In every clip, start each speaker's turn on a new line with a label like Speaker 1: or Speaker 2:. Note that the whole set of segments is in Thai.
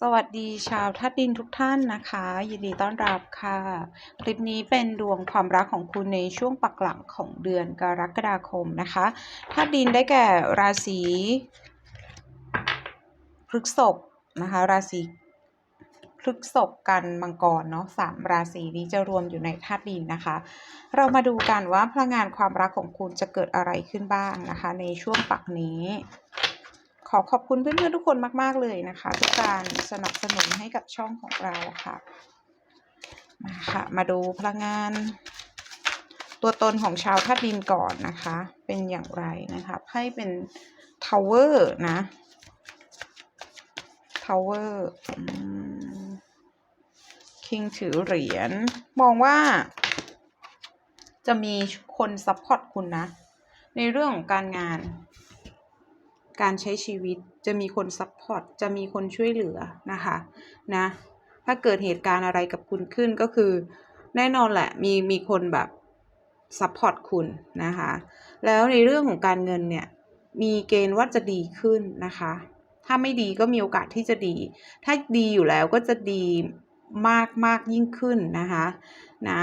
Speaker 1: สวัสดีชาวธาตุดินทุกท่านนะคะ ยินดีต้อนรับค่ะ คลิปนี้เป็นดวงความรักของคุณในช่วงปักหลังของเดือนกรกฎาคมนะคะธาตุดินได้แก่ราศีพฤษภนะคะ ราศีพฤษภกันมังกรเนาะสามราศีนี้จะรวมอยู่ในธาตุดินนะคะ เรามาดูกันว่าพลังงานความรักของคุณจะเกิดอะไรขึ้นบ้างนะคะ ในช่วงปักนี้ อขอบคุณเพื่อนๆทุกคนมากๆเลยนะคะ ทุกการสนับสนุนให้กับช่องของเราค่ะ มาค่ะ มาดูพลังงาน ตัวตนของชาวธาตุดินก่อนนะคะ เป็นอย่างไรนะคะไพ่เป็นทาวเวอร์นะทาวเวอร์คิงถือเหรียญมองว่า จะมีคนซัพพอร์ตคุณนะ ในเรื่องของการงาน การใช้ชีวิตจะมีคนซัพพอร์ตจะมีคนช่วยเหลือนะคะนะถ้าเกิดเหตุการณ์อะไรกับคุณขึ้นก็คือ แน่นอนแหละมีมีคนแบบซัพพอร์ตคุณนะคะแล้วในเรื่องของการเงินเนี่ยมีเกณฑ์ว่าจะดีขึ้นนะคะ ถ้าไม่ดีก็มีโอกาสที่จะดี ถ้าดีอยู่แล้วก็จะดีมากมากยิ่งขึ้นนะคะนะ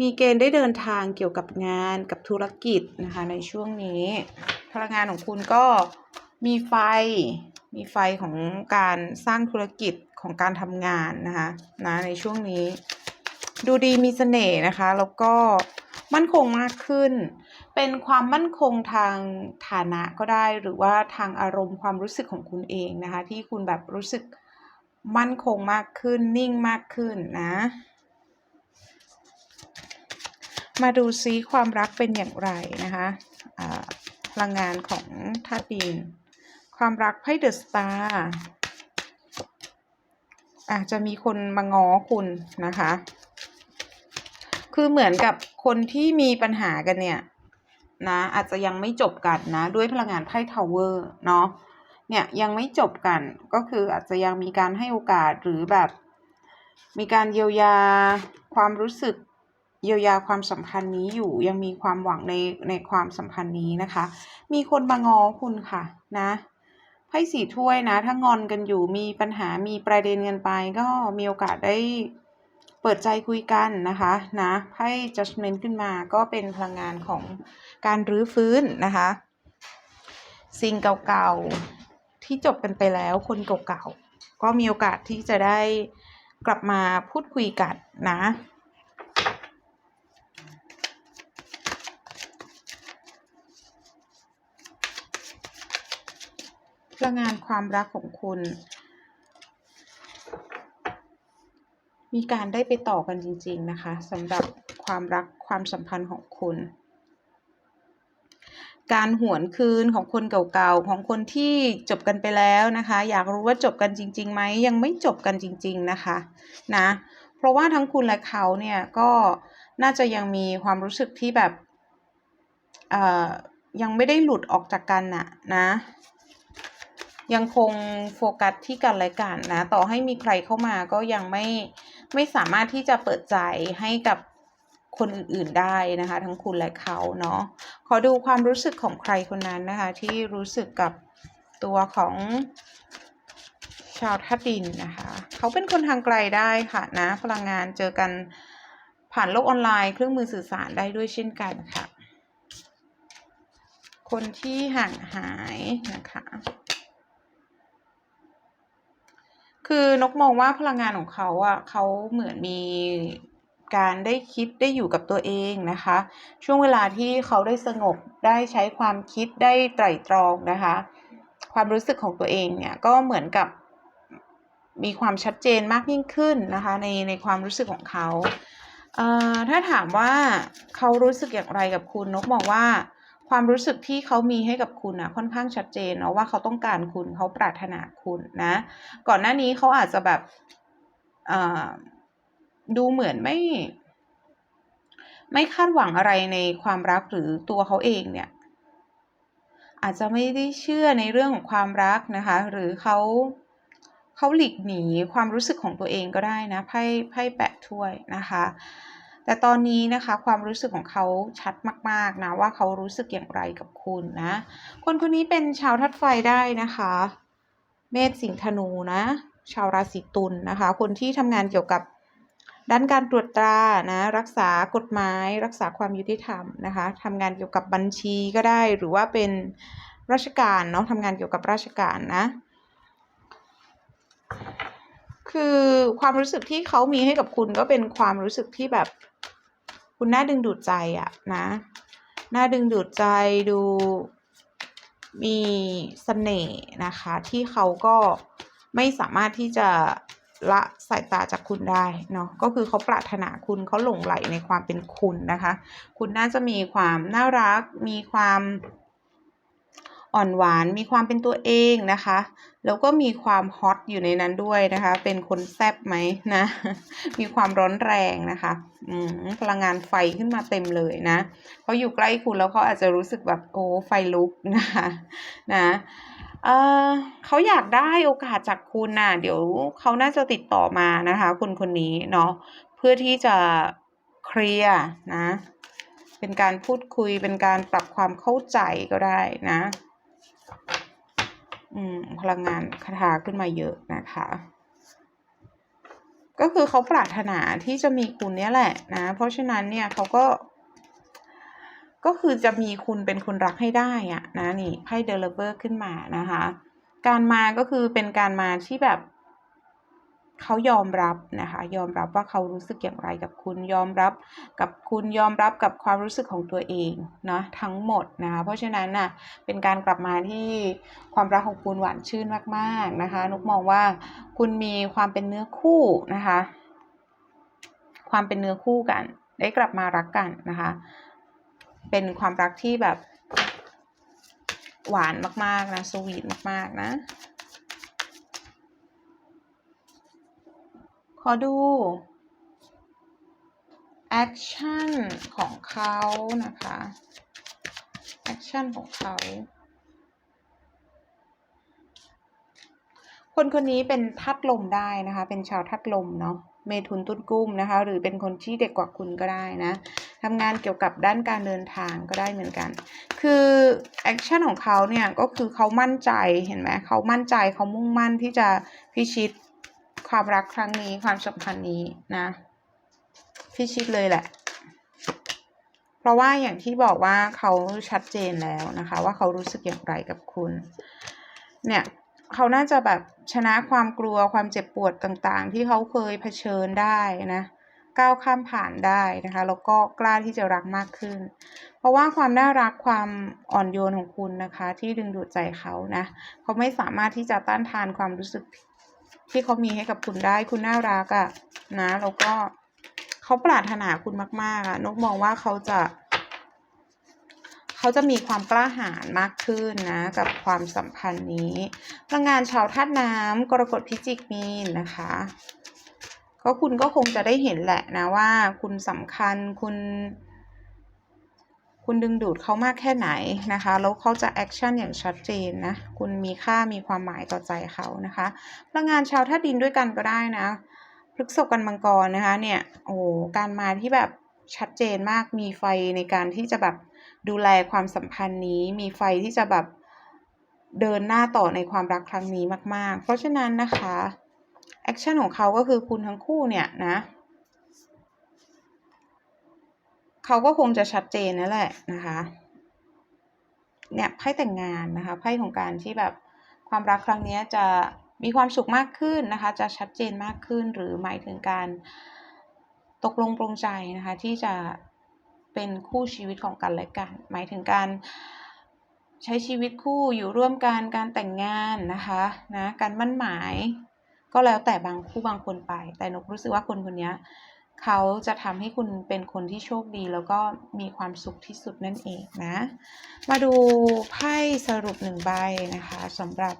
Speaker 1: มีเกณฑ์ได้เดินทางเกี่ยวกับงานกับธุรกิจนะคะในช่วงนี้พลังงานของคุณก็มีไฟ มีไฟของการสร้างธุรกิจของการทำงานนะคะนะในช่วงนี้ ดูดีมีเสน่ห์นะคะ แล้วก็มั่นคงมากขึ้น เป็นความมั่นคงทางฐานะก็ได้หรือว่าทางอารมณ์ความรู้สึกของคุณเองนะคะ ที่คุณแบบรู้สึกมั่นคงมากขึ้นนิ่งมากขึ้นนะ มาดูซิความรักเป็นอย่างไรนะคะะพลังงานของธาตุดิน ความรักไพ่เดอะสตาร์อาจจะมีคนมาง้อคุณนะคะ คือเหมือนกับคนที่มีปัญหากันเนี่ยนะอาจจะยังไม่จบกันนะ ด้วยพลังงานไพ่ทาวเวอร์เนาะเนี่ยยังไม่จบกันก็คืออาจจะยังมีการให้โอกาสหรือแบบ มีการเยียวยาความรู้สึก เยียวยาความสัมพันธ์นี้อยู่ยังมีความหวังในในความสัมพันธ์นี้นะคะ มีคนมางอคุณค่ะนะไพ่สีถ้วยนะ ถ้างอนกันอยู่มีปัญหามีประเด็นกันไป ก็มีโอกาสได้เปิดใจคุยกันนะคะนะไพ่ judgment ขึ้นมาก็เป็นพลังงานของการรื้อฟื้นนะคะ สิ่งเก่าๆที่จบกันไปแล้วคนเก่าๆก็มีโอกาสที่จะได้กลับมาพูดคุยกันนะ พลังงานความรักของคุณ มีการได้ไปต่อกันจริง ๆ นะคะสำหรับความรักความสัมพันธ์ของคุณ การหวนคืนของคนเก่าๆ ของคนที่จบกันไปแล้วนะคะ อยากรู้ว่าจบกันจริงๆไหมยังไม่จบกันจริง ๆ นะคะ นะ เพราะว่าทั้งคุณและเขาเนี่ยก็น่าจะยังมีความรู้สึกที่แบบยังไม่ได้หลุดออกจากกันน่ะนะ ยังคงโฟกัสที่กันและกันนะ ต่อให้มีใครเข้ามาก็ยังไม่ไม่สามารถที่จะเปิดใจให้กับคนอื่นๆได้นะคะ ทั้งคุณและเขาเนาะขอดูความรู้สึกของใครคนนั้นนะคะ ที่รู้สึกกับตัวของชาวทัดดินนะคะ เขาเป็นคนทางไกลได้ค่ะนะ พลังงานเจอกันผ่านโลกออนไลน์เครื่องมือสื่อสารได้ด้วยเช่นกันค่ะ คนที่ห่างหายนะคะ คือนกมองว่าพลังงานของเขาอะเขาเหมือนมีการได้คิดได้อยู่กับตัวเองนะคะ ช่วงเวลาที่เขาได้สงบได้ใช้ความคิดได้ไตร่ตรองนะคะ ความรู้สึกของตัวเองเนี่ยก็เหมือนกับมีความชัดเจนมากยิ่งขึ้นนะคะในในความรู้สึกของเขาเอ่อถ้าถามว่าเขารู้สึกอย่างไรกับคุณนกมองว่า ความรู้สึกที่เขามีให้กับคุณนะค่อนข้างชัดเจนเนาะว่าเขาต้องการคุณเขาปรารถนาคุณนะ ก่อนหน้านี้เขาอาจจะแบบดูเหมือนไม่ ไม่คาดหวังอะไรในความรักหรือตัวเขาเองเนี่ย อาจจะไม่ได้เชื่อในเรื่องของความรักนะคะ หรือเขาเขาหลีกหนีความรู้สึกของตัวเองก็ได้นะไพ่ไพ่แปะถ้วยนะคะ แต่ตอนนี้นะคะความรู้สึกของเขาชัดมากๆนะว่าเขารู้สึกอย่างไรกับคุณนะ คนคนนี้เป็นชาวทัดไฟได้นะคะ เมษสิงธนูนะ ชาวราศีตุลนะคะ คนที่ทำงานเกี่ยวกับด้านการตรวจตรานะรักษากฎหมาย รักษาความยุติธรรมนะคะทำงานเกี่ยวกับบัญชีก็ได้หรือว่าเป็นราชการเนาะทำงานเกี่ยวกับราชการนะ คือความรู้สึกที่เขามีให้กับคุณก็เป็นความรู้สึกที่แบบ คุณน่าดึงดูดใจอะนะน่าดึงดูดใจดูมีเสน่ห์นะคะ ที่เขาก็ไม่สามารถที่จะละสายตาจากคุณได้เนาะก็คือเขาปรารถนาคุณเขาหลงไหลในความเป็นคุณนะคะ คุณน่าจะมีความน่ารักมีความ อ่อนหวานมีความเป็นตัวเองนะคะ แล้วก็มีความฮอตอยู่ในนั้นด้วยนะคะ เป็นคนแซบไหมนะ มีความร้อนแรงนะคะอพลังงานไฟขึ้นมาเต็มเลยนะเขาอยู่ใกล้คุณแล้วเขาอาจจะรู้สึกแบบโอ้ไฟลุกนะคะนะเเขาอยากได้โอกาสจากคุณน่ะ เดี๋ยวเขาน่าจะติดต่อมานะคะ คนคนนี้เนาะเพื่อที่จะเคลียร์นะเป็นการพูดคุยเป็นการปรับความเข้าใจก็ได้นะ อืมพลังงานคาถาขึ้นมาเยอะนะคะ ก็คือเขาปรารถนาที่จะมีคุณเนี่ยแหละนะ เพราะฉะนั้นเนี่ยเขาก็ ก็คือจะมีคุณเป็นคนรักให้ได้อะนะนี่ไพ่เดลเวอร์ขึ้นมานะคะ การมาก็คือเป็นการมาที่แบบ เขายอมรับนะคะยอมรับว่าเขารู้สึกอย่างไรกับคุณยอมรับกับคุณยอมรับกับความรู้สึกของตัวเองนะทั้งหมดนะคะเพราะฉะนั้นน่ะเป็นการกลับมาที่ความรักของคุณหวานชื่นมากๆนะคะนุกมองว่าคุณมีความเป็นเนื้อคู่นะคะความเป็นเนื้อคู่กัน ได้กลับมารักกันนะคะ เป็นความรักที่แบบหวานมากๆนะสวีทมากๆนะ ขอดู แอคชั่นของเขานะคะ แอคชั่นของเขา คนคนนี้เป็นทัดลมได้นะคะ เป็นชาวทัดลมเนาะ เมถุนตุ้นกุ้มนะคะ หรือเป็นคนที่เด็กกว่าคุณก็ได้นะทำงานเกี่ยวกับด้านการเดินทางก็ได้เหมือนกัน คือแอคชั่นของเขาเนี่ยก็คือเขามั่นใจเห็นไหมเขามั่นใจเขามุ่งมั่นที่จะพิชิต ความรักครั้งนี้ความสัมพันธ์นี้นะพิชิตเลยแหละ เพราะว่าอย่างที่บอกว่าเขาชัดเจนแล้วนะคะ ว่าเขารู้สึกอย่างไรกับคุณ เนี่ยเขาน่าจะแบบชนะความกลัวความเจ็บปวดต่างๆ ที่เขาเคยเผชิญได้นะก้าวข้ามผ่านได้นะคะแล้วก็กล้าที่จะรักมากขึ้น เพราะว่าความน่ารักความอ่อนโยนของคุณนะคะ ที่ดึงดูดใจเขานะเขาไม่สามารถที่จะต้านทานความรู้สึก ที่เขามีให้กับคุณได้คุณน่ารักอะนะ แล้วก็เขาปรารถนาคุณมาก ๆอะนกมองว่าเขาจะ เขาจะมีความกล้าหาญมากขึ้นนะ กับความสัมพันธ์นี้พลังงานชาวธาตุน้ำกรกฎพิจิกมีนนะคะก็คุณก็คงจะได้เห็นแหละนะว่าคุณสำคัญคุณ คุณดึงดูดเขามากแค่ไหนนะคะ แล้วเขาจะแอคชั่นอย่างชัดเจนนะ คุณมีค่ามีความหมายต่อใจเขานะคะพลังงานชาวธาตุดินด้วยกันก็ได้นะพฤกษกันมังกรนะคะเนี่ยโอ้การมาที่แบบชัดเจนมากมีไฟในการที่จะแบบดูแลความสัมพันธ์นี้ มีไฟที่จะแบบเดินหน้าต่อในความรักครั้งนี้มาก ๆ เพราะฉะนั้นนะคะแอคชั่นของเขาก็คือคุณทั้งคู่เนี่ยนะ เขาก็คงจะชัดเจนนั่นแหละนะคะ เนี่ยไพ่แต่งงานนะคะไพ่ของการที่แบบความรักครั้งนี้จะมีความสุขมากขึ้นนะคะ จะชัดเจนมากขึ้นหรือหมายถึงการตกลงปรงใจนะคะ ที่จะเป็นคู่ชีวิตของกันและกัน หมายถึงการใช้ชีวิตคู่อยู่ร่วมกันการแต่งงานนะคะนะการมั่นหมาย ก็แล้วแต่บางคู่บางคนไป แต่นกรู้สึกว่าคนคนนี้ เขาจะทำให้คุณเป็นคนที่โชคดีแล้วก็มีความสุขที่สุดนั่นเองนะ มาดูไพ่สรุปหนึ่งใบนะคะสำหรับ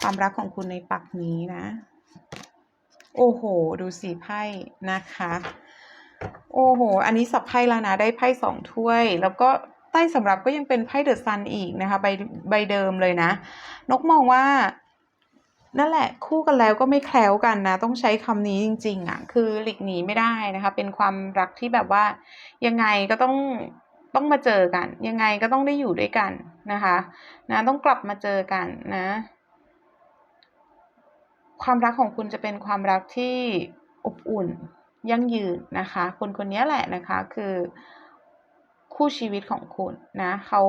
Speaker 1: ความรักของคุณในปักนี้นะ โอ้โห ดูสีไพ่นะคะ โอ้โห อันนี้สับไพ่แล้วนะ ได้ไพ่สองถ้วย แล้วก็ใต้สำหรับก็ยังเป็นไพ่เดอะซันอีกนะคะใบใบเดิมเลยนะ นกมองว่า นั่นแหละคู่กันแล้วก็ไม่แคล้วกันนะ ต้องใช้คำนี้จริง ๆอะคือหลีกหนีไม่ได้นะคะ เป็นความรักที่แบบว่า ยังไงก็ต้องต้องมาเจอกัน ยังไงก็ต้องได้อยู่ด้วยกันนะคะ นะต้องกลับมาเจอกันนะ ความรักของคุณจะเป็นความรักที่อบอุ่นยั่งยืนนะคะ คนคนนี้แหละนะคะคือ คู่ชีวิตของคุณนะเขา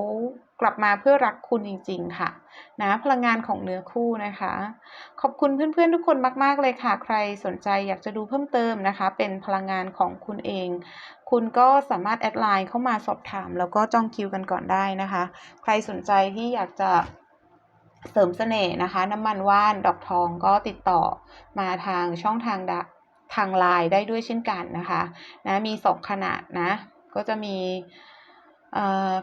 Speaker 1: กลับมาเพื่อรักคุณจริง ๆ ค่ะ นะพลังงานของเนื้อคู่นะคะ ขอบคุณเพื่อนๆทุกคนมาก ๆ เลยค่ะ ใครสนใจอยากจะดูเพิ่มเติมนะคะ เป็นพลังงานของคุณเอง คุณก็สามารถแอดไลน์เข้ามาสอบถาม แล้วก็จองคิวกันก่อนได้นะคะ ใครสนใจที่อยากจะเสริมเสน่ห์นะคะ น้ำมันว่านดอกทองก็ติดต่อมาทางช่องทางทางไลน์ได้ด้วยเช่นกันนะคะ นะมีสองขนาดนะ ก็จะมี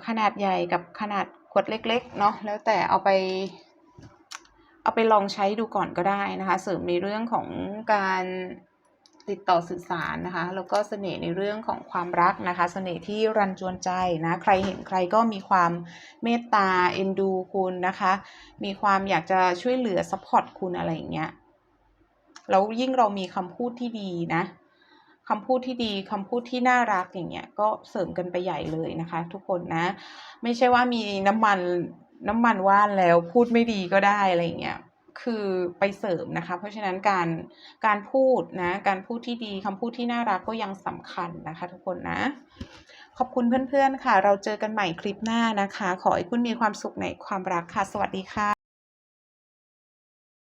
Speaker 1: ขนาดใหญ่กับขนาดขวดเล็กๆเนาะแล้วแต่เอาไป เอาไปลองใช้ดูก่อนก็ได้นะคะเสริมในเรื่องของการติดต่อสื่อสารนะคะแล้วก็เสน่ห์ในเรื่องของความรักนะคะ เสน่ห์ที่รันจวนใจนะใครเห็นใครก็มีความเมตตาเอ็นดูคุณนะคะ มีความอยากจะช่วยเหลือซัพพอร์ตคุณอะไรอย่างเงี้ยแล้วยิ่งเรามีคำพูดที่ดีนะ คำพูดที่ดีคำพูดที่น่ารักอย่างเงี้ยก็เสริมกันไปใหญ่เลยนะคะ ทุกคนนะ ไม่ใช่ว่ามีน้ำมันน้ำมันว่านแล้วพูดไม่ดีก็ได้อะไรเงี้ยคือไปเสริมนะคะ เพราะฉะนั้นการการพูดนะ การพูดที่ดีคำพูดที่น่ารักก็ยังสำคัญนะคะ ทุกคนนะ ขอบคุณเพื่อนๆค่ะ เราเจอกันใหม่คลิปหน้านะคะ ขอให้คุณมีความสุขในความรักค่ะ สวัสดีค่ะ